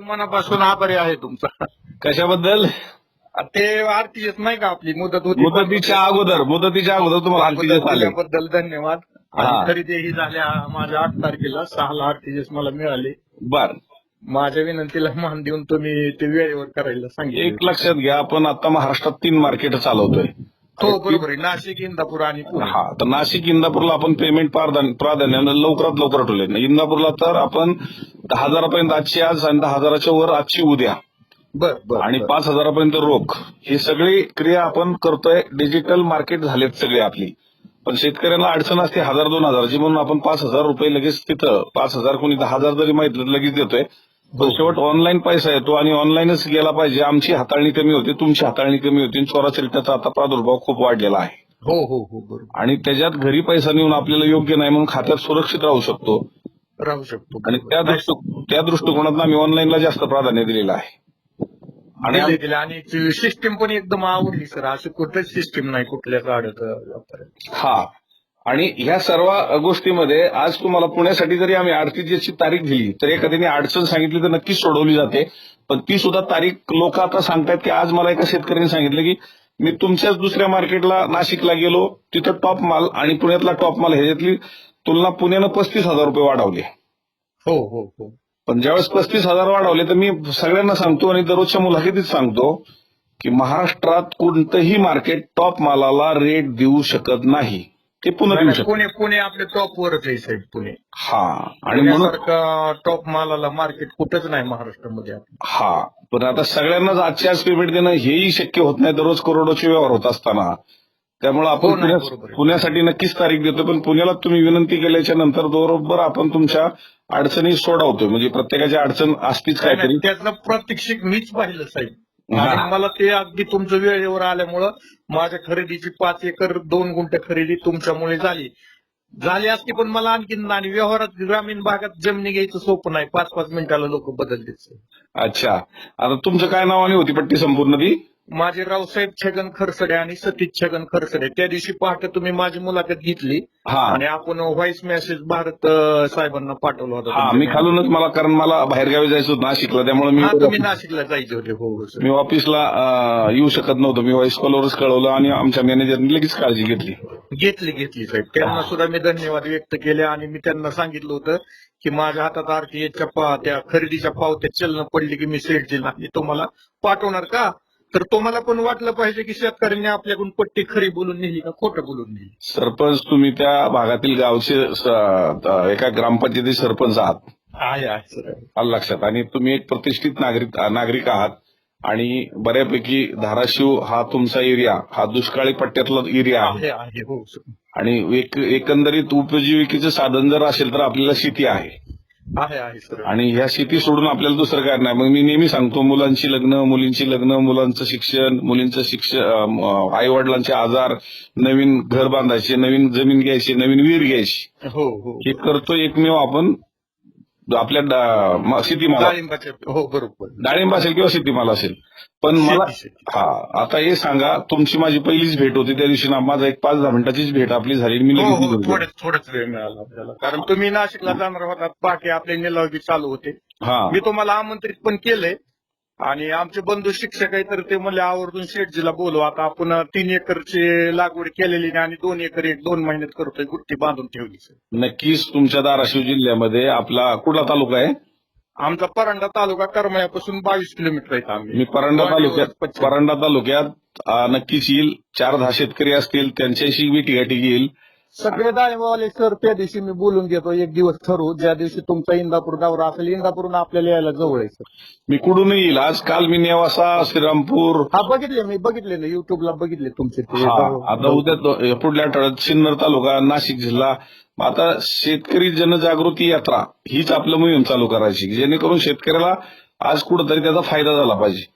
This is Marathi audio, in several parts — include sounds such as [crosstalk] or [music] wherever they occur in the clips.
मनापासून आभारी आहे तुमचा. कशाबद्दल? ते आरटीएस नाही का आपली? मुदत होती. मुदतीच्या अगोदर मुदतीच्या अगोदर तुम्हाला आरटीजीएस आले. बद्दल धन्यवाद. हा. आणि खरेदी ही झाल्या माझ्या आठ तारखेला सहाला आरटीएस मला मिळाले. बर. माझ्या विनंतीला मान देऊन तुम्ही ते वेळेवर करायला सांगितलं. एक लक्षात घ्या आपण आता महाराष्ट्रात तीन मार्केट चालवतोय. हो बरोबर आहे. नाशिक इंदापूर आणि पुणे. हा तर नाशिक इंदापूरला आपण पेमेंट प्राधान्य प्राधान्यानं लवकरात लवकर ठेवले इंदापूरला तर आपण दहा हजारापर्यंत आजची आज आणि दहा हजाराच्या वर आजची उद्या. बर बर आणि बर. पाच हजारापर्यंत रोख. ही सगळी क्रिया आपण करतोय. डिजिटल मार्केट झालेत सगळे आपली. पण शेतकऱ्यांना अडचण असते हजार दोन हजाराची. म्हणून आपण पाच हजार रुपये लगेच तिथं पाच हजार कोणी दहा हजार जरी माहिती लगेच देतोय. पण शेवट ऑनलाईन पैसा येतो आणि ऑनलाईनच गेला पाहिजे. आमची हाताळणी कमी होती तुमची हाताळणी कमी होती आणि चोरा चिलट्याचा आता प्रादुर्भाव खूप वाढलेला आहे. हो हो हो बरोबर. आणि त्याच्यात घरी पैसा नेऊन आपल्याला योग्य नाही म्हणून खात्यात सुरक्षित राहू शकतो. राहू शकतो. आणि त्या दृष्टी त्या दृष्टिकोनातून आम्ही ऑनलाईनला जास्त प्राधान्य दिलेलं आहे. आणि दिले दिले. आणि सिस्टीम पण एकदम आवडली सर असं कुठलंच सिस्टीम नाही कुठल्या वापरायचं. हा. आणि ह्या सर्व गोष्टीमध्ये आज तुम्हाला पुण्यासाठी जरी आम्ही आरटीजीएसची तारीख दिली तर एखाद्याने अडचण सांगितली तर नक्कीच सोडवली जाते. पण ती सुद्धा तारीख लोक आता सांगतायत की आज मला एका शेतकऱ्याने सांगितलं की मी तुमच्याच दुसऱ्या मार्केटला नाशिकला गेलो तिथं टॉप माल आणि पुण्यातला टॉप माल ह्याच्यातली तुलना पुण्यानं पस्तीस हजार रुपये वाढवली. हो हो हो. पण ज्यावेळेस पस्तीस हजार वाढवले तर मी सगळ्यांना सांगतो आणि दररोजच्या मुलाखतीत सांगतो की महाराष्ट्रात कोणतंही मार्केट टॉप मालाला रेट देऊ शकत नाही. ते पुन्हा देऊ शकत. पुणे पुणे आपले टॉप वरच आहे साहेब पुणे. हा आणि म्हणून पुण्यासारखं टॉप मालाला मार्केट कुठंच नाही महाराष्ट्रामध्ये. हा पण आता सगळ्यांनाच आजच्या आज पेमेंट देणं हेही शक्य होत नाही. दररोज करोडोचे व्यवहार होत असताना. त्यामुळे हो आपण नाही, पुण्या- बरोबर आहे. पुण्यासाठी नक्कीच तारीख देतो पण पुण्याला तुम्ही विनंती केल्याच्यानंतर बरोबर आपण तुमच्या अडचणी सोडवतोय. म्हणजे प्रत्येकाची अडचण असतीच काहीतरी. त्यातलं प्रत्यक्षिक मीच पाहिलं साहेब. हा. आणि मला ते अगदी तुमचं वेळेवर आल्यामुळं माझ्या खरेदीची पाच एकर दोन गुंठ खरेदी तुमच्यामुळे झाली. झाली असती पण मला आणखीन आणि व्यवहारात ग्रामीण भागात जमिनी घ्यायचं सोपं नाही. पाच पाच मिनिटाला लोक बदलतात अच्छा. आता तुमचं काय नावाने होती पट्टी संपूर्ण ती माझे रावसाहेब छगन खरसडे आणि सतीश छगन खरसडे त्या दिवशी पहाटे तुम्ही माझी मुलाखत घेतली हा. आणि आपण व्हॉइस मेसेज भारत अं, साहेबांना पाठवला होता मी खालूनच मला कारण मला बाहेरगावी जायचं होतं नाशिकला त्यामुळे हा तुम्ही मी नाशिकला जायचे होते हो हो सर मी ऑफिसला अं, येऊ शकत नव्हतो. मी व्हॉइस कॉलवरच कळवलं आणि आमच्या मॅनेजरने लगेच काळजी घेतली. घेतली घेतली साहेब. त्यांना सुद्धा मी धन्यवाद व्यक्त केले आणि मी त्यांना सांगितलं होतं की माझ्या हातात आरटीएच्या त्या खरेदीच्या पावत्या चलन पडली की मी सेट दिला आणि तुम्हाला पाठवणार का? तर तुम्हाला पण वाटलं पाहिजे की शेतकऱ्यांनी आपल्याकडून पट्टी खरी बोलून नेली का खोटं बोलून नेली? सरपंच तुम्ही त्या भागातील गावचे स- एका ग्रामपंचायती सरपंच आहात. आहे आहे सर. आलं लक्षात. आणि तुम्ही एक प्रतिष्ठित नागरिक नागरिक आहात. आणि बऱ्यापैकी धाराशिव हा तुमचा एरिया हा दुष्काळी पट्ट्यातला एरिया आहे. आहे आहे हो सर. आणि एक एकंदरीत उपजीविकेचं साधन जर असेल तर आपल्याला शेती आहे. आहे आहे सर. आणि ह्या शेती सोडून आपल्याला दुसरं काय नाही. मग मी नेहमी सांगतो मुलांची लग्न मुलींची लग्न मुलांचं शिक्षण मुलींचं शिक्षण आई वडिलांचे आजार नवीन घर बांधायचे नवीन जमीन घ्यायची नवीन विहीर घ्यायची. हो हो. हे करतो एकमेव आपण. आपल्या शेतीमाला डाळिंबाच्या हो बरोबर. डाळिंब असेल किंवा शेतीमाल असेल. पण मला. हा आता हे सांगा तुमची माझी पहिलीच भेट होती त्या दिवशी ना माझा एक पाच दहा मिनिटाचीच भेट आपली झाली मी हो हो. थोडंच थोडंच वेळ मिळाला आपल्याला. कारण तुम्ही नाशिकला जाणार होता बाकी आपले निलाव बी चालू होते. हा. मी तुम्हाला आमंत्रित पण केलंय. आणि आमचे बंधू शिक्षक आहे तर ते म्हणले आवर्जून शेठजीला बोलू. आता आपण तीन एकरची लागवड केलेली नाही आणि दोन एकर एक दोन महिन्यात करतोय गुट्टी बांधून ठेवली. नक्कीच तुमच्या धाराशिव जिल्ह्यामध्ये आपला कुठला तालुका आहे? आमचा परांडा तालुका करमळ्यापासून बावीस किलोमीटर आहे आम्ही. मी परांडा तालुक्यात. परांडा तालुक्यात नक्कीच येईल. चार दहा शेतकरी असतील त्यांच्याशी ठिकाठी येईल सगळे दाळेवाले सर त्या दिवशी मी बोलून घेतो एक दिवस ठरवू. ज्या दिवशी तुमचा इंदापूर दौरा असेल इंदापूरहून आपल्याला यायला जवळ आहे सर मी कुठून येईल. आज काल मी नेवासा श्रीरामपूर. हा बघितले मी बघितले ना युट्यूबला बघितले तुमचे ते. हा आता उद्या दो- पुढल्या आठवड्यात सिन्नर तालुका नाशिक जिल्हा. आता शेतकरी जनजागृती यात्रा हीच आपलं मोहीम चालू करायची जेणेकरून शेतकऱ्याला आज कुठंतरी त्याचा फायदा झाला पाहिजे.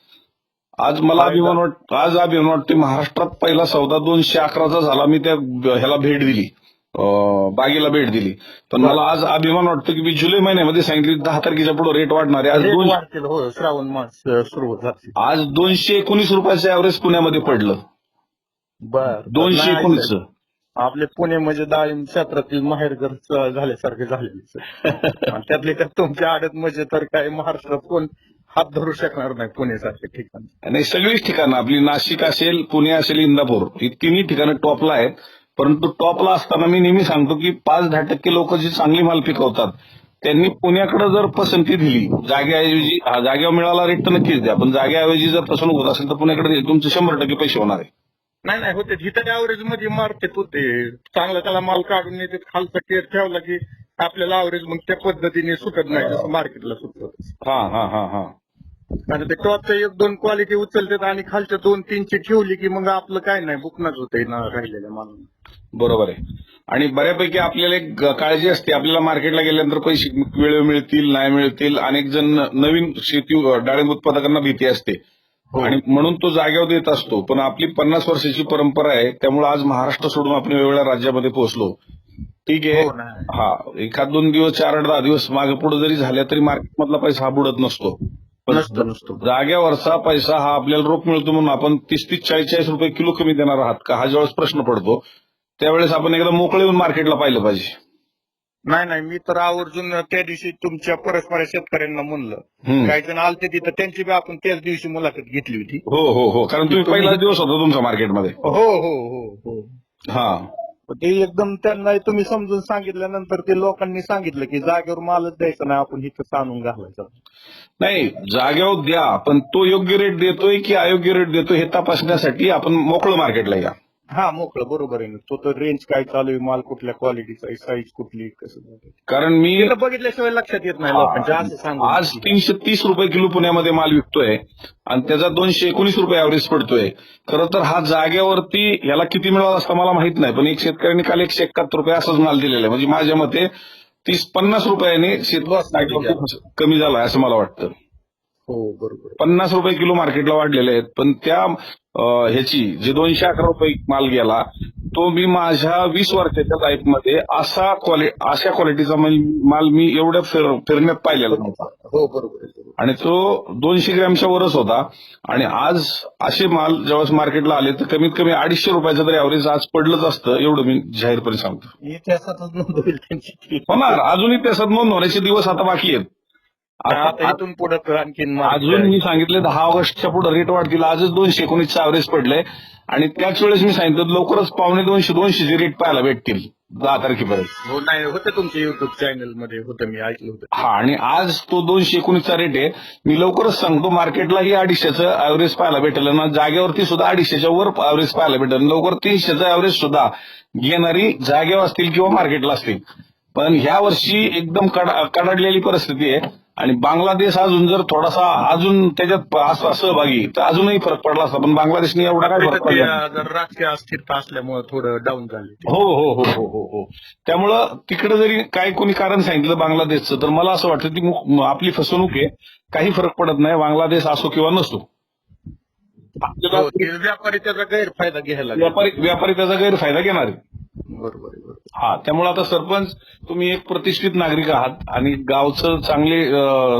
आज मला. अभिमान वाट आज अभिमान वाटते महाराष्ट्रात पहिला सौदा दोनशे अकराचा झाला मी त्या ह्याला भेट दिली. बागेला भेट दिली. पण मला आज अभिमान वाटतो की मी जुलै महिन्यामध्ये सांगितली दहा तारखेच्या पुढे रेट वाढणार. आहे आज दोन हो श्रावण मास सुरू झाली आज दोनशे एकोणीस रुपयाचं ऍव्हरेज पुण्यामध्ये पडलं. बर दोनशे एकोणीस आपले पुणे म्हणजे डाळिंब क्षेत्रातील माहेरघर झाल्यासारखे झालेले. [laughs] त्यातले त्यात तुमच्या आडत म्हणजे तर काय महाराष्ट्रात कोण हात धरू शकणार नाही पुण्यासारख्या ठिकाणी. आणि सगळीच ठिकाणं आपली नाशिक असेल पुणे असेल इंदापूर ही तिन्ही ठिकाणं टॉपला आहेत. परंतु टॉपला असताना मी नेहमी सांगतो की पाच दहा टक्के लोक जी चांगली माल पिकवतात त्यांनी पुण्याकडे जर पसंती दिली जागेऐवजी हा जागेवर मिळाला रेट तर नक्कीच द्या पण जागेऐवजी जर फसवणूक होत असेल तर पुण्याकडे दिली, तुमचे शंभर टक्के पैसे होणार आहे. नाही नाही होते. जिथं ऍव्हरेजमध्ये मार्केट होते चांगला त्याला माल काढून येते खालचा केअर ठेवला की आपल्याला ऍव्हरेज मग त्या पद्धतीने सुटत नाही जसं मार्केटला सुटत हा हा हा हा. आणि ते टॉपच्या एक दोन क्वालिटी उचलतात आणि खालच्या दोन तीनची ठेवली की मग आपलं काय नाही बुकनाच होतंय ना राहिलेल्या माल. बरोबर आहे. आणि बऱ्यापैकी आपल्याला एक काळजी असते. आपल्याला मार्केटला गेल्यानंतर पैसे वेळ मिळतील नाही मिळतील. अनेक जण नवीन शेती डाळिंब उत्पादकांना भीती असते. हो. आणि म्हणून तो जागेवर देत असतो. पण आपली पन्नास वर्षाची परंपरा आहे. त्यामुळे आज महाराष्ट्र सोडून आपण वेगवेगळ्या राज्यामध्ये पोहोचलो. ठीक आहे. हो. हा. एखाद दोन दिवस चार आठ दहा दिवस मागे पुढे जरी झाल्या तरी मार्केटमधला पैसा हा बुडत नसतो. नसतो जाग्यावरचा पैसा हा आपल्याला रोख मिळतो म्हणून आपण तीस तीस चाळीस चाळीस रुपये किलो कमी देणार आहात का? हा ज्यावेळेस प्रश्न पडतो त्यावेळेस आपण एकदा मोकळे येऊन मार्केटला पाहिलं पाहिजे. नाही नाही मी तर आवर्जून त्या दिवशी तुमच्या परस्पर शेतकऱ्यांना म्हणलं. काही जण आलते तिथं त्यांची बी आपण त्याच दिवशी मुलाखत घेतली होती. हो हो हो. कारण तुम्ही पहिला दिवस होता तुमचा मार्केटमध्ये. हो हो हो हो. हा. ते एकदम त्यांना तुम्ही समजून सांगितल्यानंतर ते लोकांनी सांगितलं की जागेवर मालच द्यायचा नाही आपण इथं आणून घालायचा. नाही जागेवर द्या पण तो योग्य रेट देतोय की अयोग्य रेट देतोय हे तपासण्यासाठी आपण मोकळं मार्केटला या. हा मोकळं बरोबर आहे ना. तो तर रेंज काय चालू आहे माल कुठल्या क्वालिटीचा आहे साईज कुठली कसं. कारण मी बघितल्याशिवाय लक्षात येत नाही लोकांच्या असं सांगू आज तीनशे तीस रुपये किलो पुण्यामध्ये माल विकतोय आणि त्याचा दोनशे एकोणीस रुपये ऍव्हरेज पडतोय. खरं तर हा जागेवरती याला किती मिळाला असता मला माहीत नाही पण एक शेतकऱ्यांनी काल एकशे एकाहत्तर रुपये असाच माल दिलेला आहे. म्हणजे माझ्या मते तीस पन्नास रुपयाने शेतकरी कमी झाला असं मला वाटतं. हो बरोबर पन्नास रुपये किलो मार्केटला वाढलेले आहेत पण त्या ह्याची जे दोनशे अकरा रुपये माल गेला तो मी माझ्या वीस वर्षाच्या लाईफमध्ये असा क्वालि अशा क्वालिटीचा माल- माल मी एवढ्या फिर- फिरण्यात पाहिलेला नव्हता. हो बरोबर. आणि तो दोनशे ग्रॅमच्या वरच होता. आणि आज असे माल ज्यावेळेस मार्केटला आले तर कमीत कमी अडीचशे रुपयाचं तरी ॲव्हरेज आज पडलंच असतं एवढं मी जाहीरपणे सांगतो. होणार अजूनही त्याच्यात नोंद होण्याचे दिवस आता बाकी आहेत. आता आता- इथून पुढे आणखीन अजून मी सांगितले दहा ऑगस्टच्या पुढे रेट वाढतील. आजच दोनशे एकोणीसचं ॲव्हरेज पडलंय. आणि त्याच वेळेस मी सांगितलं लवकरच पावणे दोनशे दोनशेचे रेट पाहायला भेटतील दहा तारखेपर्यंत. हो नाही होतं तुमच्या युट्यूब चॅनलमध्ये होतं मी ऐकलं होतं. हा आणि आज तो दोनशे एकोणीसचा रेट आहे. मी लवकरच सांगतो मार्केटलाही अडीचशेचं ॲव्हरेज पाहायला भेटेल. ना जागेवरती सुद्धा अडीचशेच्या वर ॲव्हरेज पाहायला भेटेल. लवकर तीनशेचं ॲव्हरेज सुद्धा घेणारी जागेवर असतील किंवा मार्केटला असतील. पण ह्या वर्षी एकदम कड- कडाडलेली परिस्थिती आहे. आणि बांगलादेश अजून जर थोडासा अजून त्याच्यात सहभागी तर अजूनही फरक पडला असता पण बांगलादेशने एवढा काय फरक पडला राजकीय अस्थिरता असल्यामुळे थोडं डाऊन झाले. हो हो हो हो हो हो. त्यामुळं तिकडे जरी काय कोणी कारण सांगितलं बांगलादेशचं तर मला असं वाटतं ती मु- आपली फसवणूक आहे. काही फरक पडत नाही. बांगलादेश असो किंवा नसतो हो, व्यापारी त्याचा गैरफायदा घ्यायला व्यापारी त्याचा गैरफायदा घेणार आहे. बरोबर हा त्यामुळे आता सरपंच तुम्ही एक प्रतिष्ठित नागरिक आहात आणि गावचं चांगले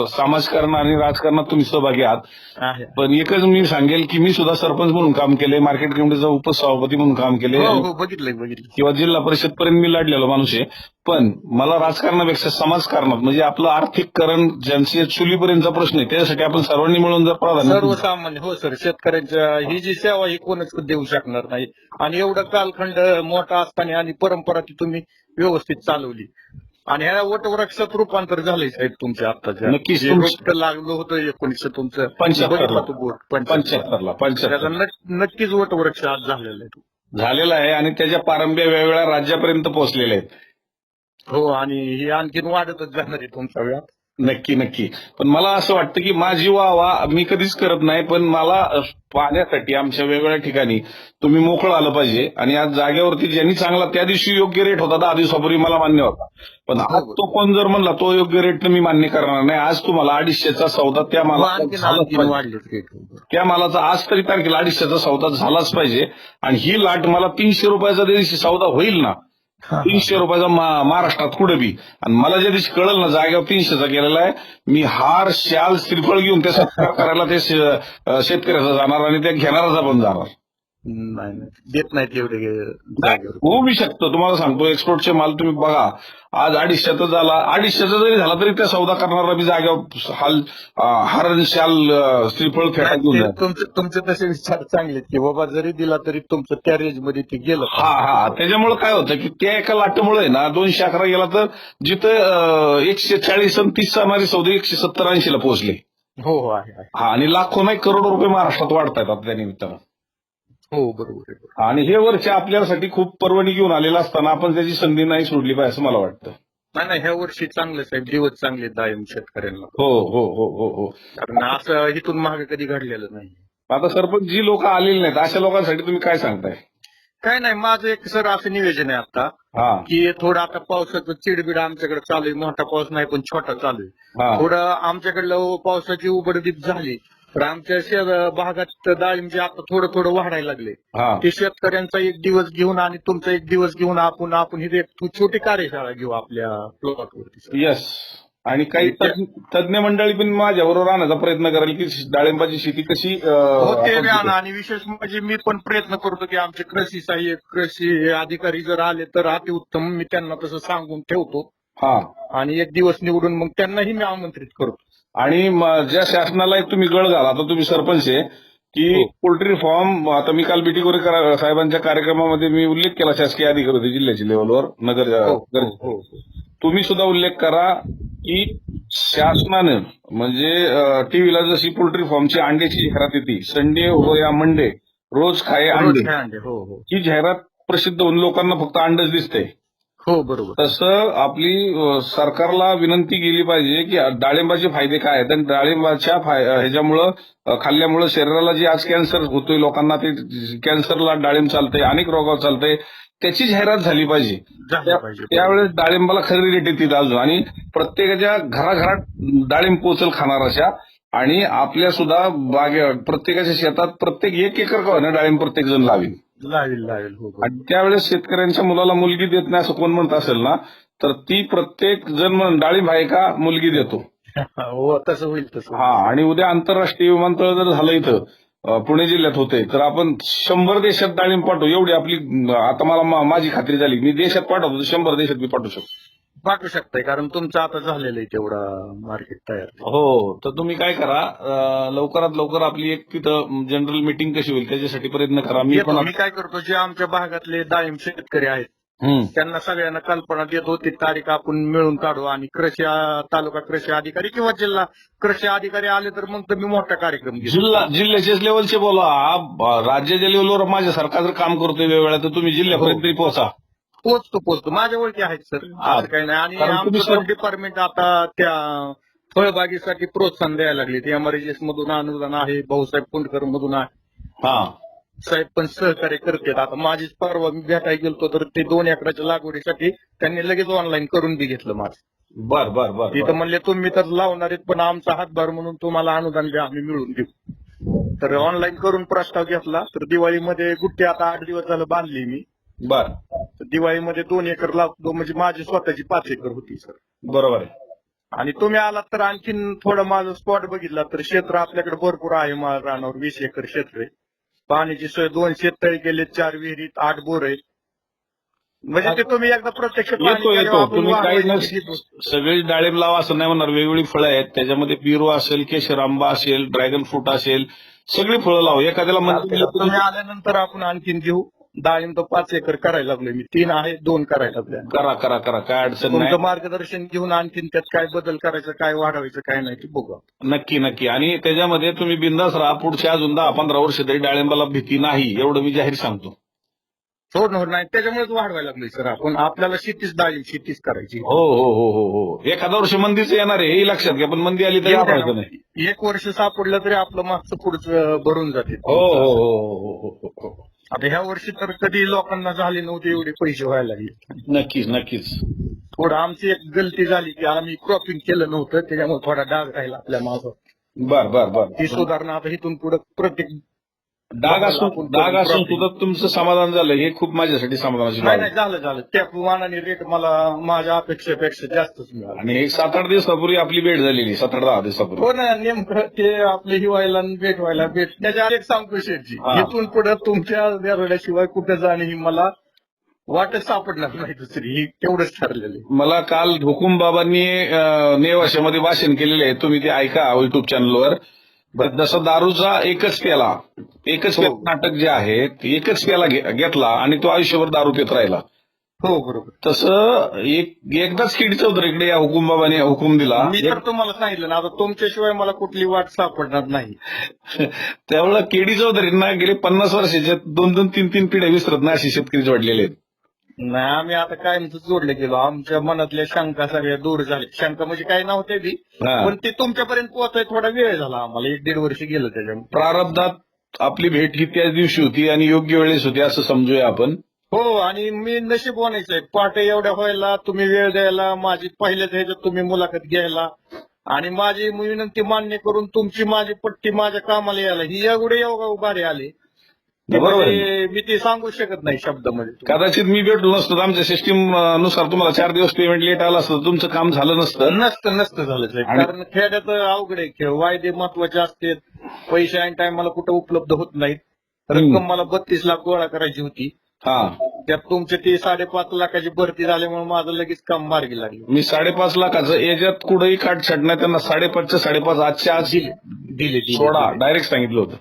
समाजकारण आणि राजकारणात तुम्ही सहभागी आहात. आहे. पण एकच मी सांगेल की मी सुद्धा सरपंच म्हणून काम केले मार्केट कमिटीचा उपसभापती म्हणून काम केले हो हो बघितलंय बघितलं किंवा जिल्हा परिषद पर्यंत मी लढलेलो माणूस आहे. पण मला राजकारणापेक्षा समाजकारणात म्हणजे आपलं आर्थिककरण ज्यांचे चुलीपर्यंतचा प्रश्न आहे त्याच्यासाठी आपण सर्वांनी मिळून जर प्राधान्य. सर्वसामान्य हो सर शेतकऱ्यांच्या ही जी सेवा ही कोणच देऊ शकणार नाही आणि एवढा कालखंड मोठा असताना आणि परंपरा ती तुम्ही व्यवस्थित चालवली आणि ह्या वटवृक्षात रूपांतर झालंय साहेब तुमच्या आत्ताच्या नक्कीच लागलं होतं एकोणीसशे तुमचं 75 ला. बघितलं तो बोट पंच्याहत्तर पंच्याहत्तरला पंच्याहत्तर नक्कीच वटवृक्ष आज झालेला आहे. झालेला आहे आणि त्याच्या पारंब्या वेगवेगळ्या राज्यापर्यंत पोहोचलेले आहेत हो आणि ही आणखीन वाढतच जाणार आहे तुमचा व्याप नक्की नक्की. पण मला असं वाटतं की माझी वावा मी कधीच करत नाही पण मला पाहण्यासाठी आमच्या वेगवेगळ्या ठिकाणी तुम्ही मोकळं आलं पाहिजे. आणि आज जागेवरती ज्यांनी चांगला त्या दिवशी योग्य रेट होता दहा दिवसापूर्वी मला मान्य होता. पण आज तो कोण जर म्हणला तो योग्य रेट मी मान्य करणार नाही. आज तुम्हाला अडीचशेचा सौदा त्या हो, मला त्या मालाचा आज तरी तारखेला अडीचशेचा सौदा झालाच पाहिजे. आणि ही लाट मला तीनशे रुपयाचा दिवशी सौदा होईल ना तीनशे रुपयाचा महाराष्ट्रात कुठे बी. आणि मला ज्या दिवशी कळलं ना जागेवर तीनशेचा गेलेला आहे मी हार शाल श्रीफळ घेऊन ते सत्कार करायला ते शेतकऱ्याचा जाणार आणि त्या घेणाराचा पण जाणार. नाही नाही. देत नाहीत एवढे जागेवर. होऊ बी शकतं. तुम्हाला सांगतो एक्सपोर्टचे माल तुम्ही बघा. आज अडीचशेचा झाला अडीचशेचा जरी झाला तरी त्या सौदा करणारा बी जागेवर हाल हरण शाल श्रीफळ फेटा घेऊन ते जाईल. तुमचे तुमचे तसे विचार चांगले की बाबा जरी दिला तरी तुमचं त्या रेंजमध्ये ते गेलं. हा हा. त्याच्यामुळे काय होतं की त्या एका लाटेमुळे ना दोनशे अकरा गेला तर जिथं अं, एकशे चाळीस आणि तीस जाणारी सौदे एकशे सत्तर ऐंशीला पोहोचले. हो हो आहे आहे. हा आणि लाखो नाही करोडो रुपये महाराष्ट्रात वाढतायत आता त्या निमित्तानं. हो बरोबर आहे. आणि हे वर्ष आपल्यासाठी खूप पर्वणी घेऊन आलेलं असताना आपण त्याची संधी नाही सोडली पाहिजे असं मला वाटतं. नाही नाही ह्या वर्षी चांगलंच आहे दिवस चांगले दायम शेतकऱ्यांना. हो हो हो हो हो. कारण असं इथून मागे कधी घडलेलं नाही. आता सरपंच जी लोक आलेली नाहीत अशा लोकांसाठी तुम्ही काय सांगताय? काय नाही माझं एक सर असं नियोजन आहे आता हा. की थोडं आता पावसाचं चिडबिड आमच्याकडे चालू आहे. मोठा पाऊस नाही पण छोटा चालू आहे. हा. थोडं आमच्याकडलं पावसाची उघडदीप झाली. तर आमच्या शे- भागात डाळिंबचे आता थोडं थोडं वाढायला लागले. हा. ते शेतकऱ्यांचा एक दिवस घेऊन आणि तुमचा एक दिवस घेऊन आपण आपण ही एक छोटी कार्यशाळा घेऊ आपल्या प्लॉटवरती. येस आणि काही तज्ञ तज्ञ मंडळी पण माझ्याबरोबर राहण्याचा प्रयत्न करेल की डाळिंबाची शेती कशी अं, हो ते आपण बी आणा करू. आणि विशेष म्हणजे मी पण प्रयत्न करतो की आमचे कृषी सहाय्यक कृषी अधिकारी जर आले तर अतिउत्तम. मी त्यांना तसं सांगून ठेवतो. हा. आणि एक दिवस निवडून मग त्यांनाही मी आमंत्रित करतो. आणि ज्या शासनाला एक तुम्ही गळ घाला आता तुम्ही सरपंच आहे की हो. पोल्ट्री फार्म आता मी काल बीटी गोरे करा- साहेबांच्या कार्यक्रमामध्ये मी उल्लेख केला शासकीय अधिकारी होते जिल्ह्याच्या लेवलवर नगर हो, हो. तुम्ही सुद्धा उल्लेख करा की शासनानं म्हणजे टीव्हीला जशी पोल्ट्री फार्मची अंड्याची जाहिरात येते संडे हो या मंडे रोज खाये अंडे ही जाहिरात प्रसिद्ध होऊन लोकांना फक्त अंडच दिसते हो बरोबर. तसं आपली सरकारला विनंती केली पाहिजे की डाळिंबाचे फायदे काय आहेत? आणि डाळिंबाच्या ह्याच्यामुळं खाल्ल्यामुळं शरीराला जे आज कॅन्सर होतोय लोकांना ते कॅन्सरला डाळिंब चालतंय अनेक रोगावर चालतंय त्याची जाहिरात झाली पाहिजे. त्यावेळेस डाळिंबाला खरी रेट येते अजून. आणि प्रत्येकाच्या घराघरात डाळिंब पोचल खाणार अशा. आणि आपल्या सुद्धा बागे प्रत्येकाच्या शेतात प्रत्येक एक एकर डाळिंब प्रत्येक जण लावेल लावेल लावेल हो बरोबर. आणि त्यावेळेस शेतकऱ्यांच्या मुलाला मुलगी देत नाही असं कोण म्हणत असेल ना तर ती प्रत्येक जण म्हण डाळिंब आहे का मुलगी देतो. हो तसं होईल तसं हा आणि उद्या आंतरराष्ट्रीय विमानतळ जर झालं इथं पुणे जिल्ह्यात होते तर आपण शंभर देशात डाळिंब पाठवू. एवढी आपली आता मला माझी खात्री झाली मी देशात पाठवतो शंभर देशात मी पाठवू शकतो. पाठवू शकताय कारण तुमचं आता झालेलं आहे तेवढा मार्केट तयार हो तर तुम्ही काय करा अं, लवकरात लवकर आपली एक तिथं जनरल मीटिंग कशी होईल त्याच्यासाठी प्रयत्न करा मी येतो. पण मी काय करतो जे आमच्या भागातले डाळिंब शेतकरी आहेत हम्म. त्यांना सगळ्यांना कल्पना देत होती तारीख आपण मिळून काढू आणि कृषी अ, तालुका कृषी अधिकारी किंवा जिल्हा कृषी अधिकारी आले तर मग मी मोठा कार्यक्रम जिल्हा जिल्ह्याच्या लेवलचे बोला ब- राज्याच्या लेवलवर माझ्यासारखा जर काम करतोय वेळवेळा तर तुम्ही जिल्ह्यापर्यंत तरी पोहोचा पोचतो पोचतो. माझ्या ओळखी आहेत सर. असं काही नाही. आणि कारण तुम्ही आमचं सर- डिपार्टमेंट आता त्या फळबागेसाठी प्रोत्साहन द्यायला लागले. ते एमआरजीएस मधून अनुदान आहे भाऊसाहेब कुंडकर मधून आहे. हा. साहेब पण सहकार्य करतात. आता माझीच परवा मी भेटायला गेलतो तर ते दोन एकराच्या लागवडीसाठी त्यांनी लगेच ऑनलाईन करून बी घेतलं माझं. बर बर बर तिथं म्हणले तुम्ही तर लावणार आहेत पण आमचा हातभार म्हणून तुम्हाला अनुदान द्या आम्ही मिळून देऊ. तर ऑनलाईन करून प्रस्ताव घेतला तर दिवाळीमध्ये गुट्टी आता आठ दिवस झालं बांधली मी. बर. दिवाळीमध्ये दोन एकर लावतो म्हणजे माझी स्वतःची पाच एकर होती सर. बरोबर आहे. आणि तुम्ही आलात तर आणखीन थोडं माझं स्पॉट बघितला तर क्षेत्र आपल्याकडे भरपूर आहे माझ्या रानावर वीस एकर क्षेत्र आहे. पाण्याची सोय दोन शेततळी केले चार विहिरीत आठ बोर आहेत. म्हणजे ते तुम्ही एकदा प्रत्यक्ष येतो येतो. तुम्ही काही सगळी डाळिंब लावा असं नाही म्हणणार. वेगवेगळी फळं आहेत. त्याच्यामध्ये पेरू असेल केशर आंबा असेल ड्रॅगन फ्रूट असेल सगळी फळं लावा. एखाद्याला तुम्ही आल्यानंतर आपण आणखीन घेऊ. डाळिंब तर पाच एकर करायला लागलोय मी. तीन आहे दोन करायला लागले करा करा करा. काय अडचण तुमचं नाही. मार्गदर्शन घेऊन आणखीन त्यात काय बदल करायचं काय वाढवायचं काय नाही ते बघू आपण. नक्की नक्की. आणि त्याच्यामध्ये तुम्ही बिंदास राहा. पुढच्या अजून दहा पंधरा वर्ष तरी डाळिंबाला भीती नाही. एवढं मी जाहीर सांगतो. सोडणार नाही. त्याच्यामुळेच वाढवायला लागलोय सर आपण. आपल्याला शेतीच डाळिंब शेतीच करायची. हो हो हो हो हो. एखादा वर्ष मंदीच येणार आहे. हे लक्षात घ्या. पण मंदी आली तरी आठवायचं नाही. एक वर्ष सापडलं तरी आपलं मागचं पुढचं भरून जाते. हो हो हो हो हो हो हो. आता ह्या वर्षी तर कधी लोकांना झाले नव्हते एवढे पैसे व्हायला लागले. नक्कीच नक्कीच. थोडं आमची एक गलती झाली की आम्ही क्रॉपिंग केलं नव्हतं त्याच्यामुळे थोडा डाग राहिला आपल्या मागं. बर बर बर. ही सुधारणा आता इथून पुढे प्रत्येक डाग असून डाग असून. सुद्धा तुमचं समाधान झालं हे खूप माझ्यासाठी समाधानाची नाही नाही. झालं झालं त्या मानाने रेट मला माझ्या अपेक्षेपेक्षा जास्तच मिळाला आणि एक सात आठ दिवसापूर्वी आपली भेट झालेली सात आठ दहा दिवसापूर्वी हो ना नेमकं ते आपले हिवायला आणि भेटवायला भेट त्याच्या एक सांगतो शेठजी हा. इथून पुढे तुमच्या दरवड्याशिवाय कुठे जाणे ही मला वाटच सापडणार नाही दुसरी ही तेवढंच ठरलेलं. मला काल हुकुम बाबांनी अं, नेवाशामध्ये भाषण केलेले आहे तुम्ही ते ऐका युट्यूब चॅनलवर जसं दारूचा एकच प्याला एकच हो. नाटक जे आहे ते एकच प्याला घेतला आणि तो आयुष्यभर दारू पित राहिला. हो बरोबर. तसं एक एकदाच किडी चौधरीकडे या हुकुम बाबाने हुकुम दिला. मी तर तुम्हाला सांगितलं ना आता तुमच्याशिवाय मला कुठली वाट सापडणार नाही. [laughs] त्यावेळेला केडी चौधरींना गेले पन्नास वर्षाच्या दोन दोन तीन तीन पिढ्या विसरत नाही असे शेतकरी जोडलेले आहेत. नाही आम्ही आता कायमच जोडले गेलो. आमच्या मनातल्या शंका सगळ्या दूर झाल्या. शंका म्हणजे काही नव्हते बी हा. पण ते तुमच्यापर्यंत पोहोचाय थोडा वेळ झाला आम्हाला. एक दीड वर्ष गेलं त्याच्यामुळे प्रारब्धात आपली भेट ही त्याच दिवशी होती आणि योग्य वेळेस होती असं समजूया आपण. हो आणि मी नशीब बनायचंय पहाटे एवढ्या व्हायला तुम्ही वेळ द्यायला माझी पहिल्याच ह्याच्यात तुम्ही मुलाखत घ्यायला. आणि माझी विनंती मान्य करून तुमची माझी पट्टी माझ्या कामाला यायला. ही एवढे एवढं भारी आले. बरोबर मी ते सांगू शकत नाही शब्दामध्ये कदाचित मी भेटलो नसतो आमच्या सिस्टीमनुसार तुम्हाला चार दिवस पेमेंट लेट आलं असतं तुमचं काम झालं नसतं. नसतं नसतं झालं आणि- कारण खेड्यात अवघड आहे. खेळ वायदे महत्त्वाचे असते पैसे ऐन टायमाला कुठं उपलब्ध होत नाहीत. रक्कम मला बत्तीस लाख गोळा करायची होती. हा. त्यात तुमचे ती साडेपाच लाखाची भरती झाल्यामुळे माझं लगेच काम मार्गी लागलं. मी साडेपाच लाखाचं याच्यात कुठेही काट छाडणार त्यांना साडेपाचच्या साडेपाच आजच्या आज दिले सोडा. डायरेक्ट सांगितलं होतं.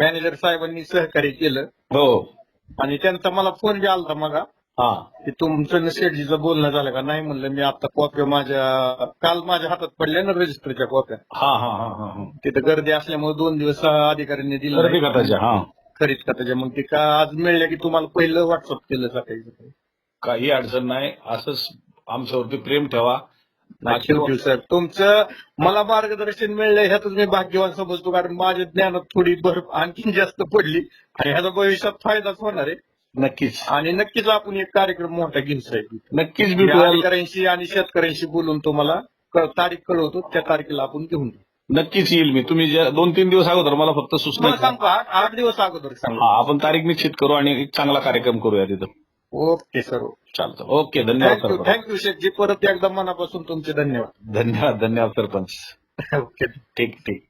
मॅनेजर साहेबांनी सहकार्य केलं. हो. आणि त्यांचा मला फोन बी आलता मगा हा. की तुमचं शेटजीचं बोलणं झालं का? नाही म्हणलं मी आता कॉप्या माझ्या काल माझ्या हातात पडल्या ना रजिस्टरच्या कॉप्या हा हा हा हा हा. तिथं गर्दी असल्यामुळे दोन दिवस अधिकाऱ्यांनी दिलं गर्दी नाही. खताच्या हा खरीद मग ते का आज मिळल्या की तुम्हाला पहिलं व्हॉट्सअप केलं सकाळी? काही अडचण नाही. असंच आमच्यावरती प्रेम ठेवा. थँक्यू सर तुमचं मला मार्गदर्शन मिळलं ह्यातच मी भाग्यवान समजतो कारण माझ्या ज्ञानात थोडी भर आणखी जास्त पडली आणि ह्याचा भविष्यात फायदाच होणार आहे. नक्कीच. आणि नक्कीच आपण एक कार्यक्रम मोठा घेऊ साहेब नक्कीच अधिकाऱ्यांशी आणि शेतकऱ्यांशी बोलून तुम्हाला तारीख कळवतो त्या तारखेला आपण घेऊन. नक्कीच येईल मी. तुम्ही दोन तीन दिवस अगोदर मला फक्त सूचना. सांगू आठ दिवस अगोदर सांगू आपण तारीख निश्चित करू आणि एक चांगला कार्यक्रम करूया तिथं. Okay sir. चालतं. ओके धन्यवाद thank you sarpanch thank you शेठजी परत एकदा मनापासून तुमचे धन्यवाद. धन्यवाद धन्यवाद सरपंच. [laughs] ओके. ठीक ठीक.